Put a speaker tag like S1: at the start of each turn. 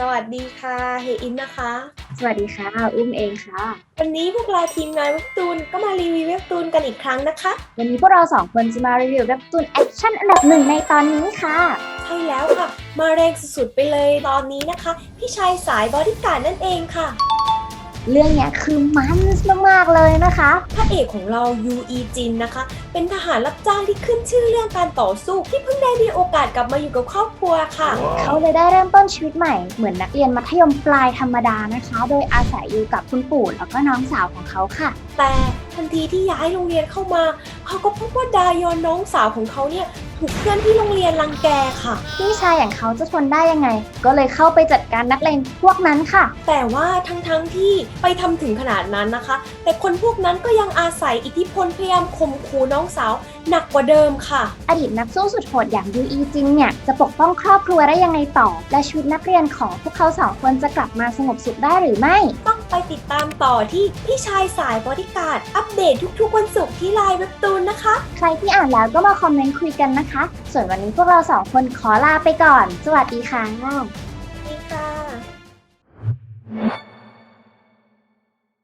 S1: สวัสดีค่ะเฮอินนะคะ
S2: สวัสดีค่ะ อุ้มเองค่ะ
S1: วันนี้พวกเราทีมงานเว็บตูนก็มารีวิวเว็บตูนกันอีกครั้งนะคะ
S2: วันนี้พวกเราสองคนจะมารีวิวเว็บตูนแอคชั่นอันดับหนึ่งในตอนนี้ค่ะ
S1: ใช่แล้วค่ะ มาแรงสุดๆไปเลยตอนนี้นะคะ พี่ชายสายบอดี้การ์ดนั่นเองค่ะ
S2: เรื่องเนี้ยคือมันมากๆเลยนะคะ
S1: พระเอกของเรายูอีจินนะคะ เป็นทหารรับจ้างที่ขึ้นชื่อเรื่องการต่อสู้ที่เพิ่งได้มีโอกาสกลับมาอยู่กับครอบครัวค่ะ
S2: เขาเลยได้เริ่มต้นชีวิตใหม่เหมือนนักเรียนมัธยมปลายธรรมดานะคะ โดยอาศัยอยู่กับคุณปู่แล้วก็น้องสาวของเขาค่ะ
S1: แต่ทันทีที่ย้ายโรงเรียนเข้ามา เขาก็พบว่าดายอนน้องสาวของเขาเนี่ยถูกเพื่อนที่โรงเรียนรังแกค่ะ
S2: พี่ชายอย่างเขาจะทนได้ยังไง ก็เลยเข้าไปจัดการนักเลงพวกนั้นค่ะ
S1: แต่ว่าทั้งๆที่ไปทำถึงขนาดนั้นนะคะ แต่คนพวกนั้นก็ยังอาศัยอิทธิพลพยายามข่มขู่น้องสาวหนักกว่าเดิมค่ะ
S2: อดีตนักสู้สุดโหดอย่างยูอีจิงเนี่ยจะปกป้องครอบครัวได้ยังไงต่อ และชีวิตนักเรียนของพวกเขาสองคนจะกลับมาสงบสุขได้หรือไม่
S1: ต้อง ไปติดตามต่อที่พี่ชายสายบริการอัปเดตทุกๆวันศุกร์ที่ไลน์เว็บตูนนะคะ
S2: ใครที่อ่านแล้วก็มาคอมเมนต์คุยกันนะคะ ส่วนวันนี้พวกเราสองคนขอลาไปก่อน สวัสดี
S1: ค่ะ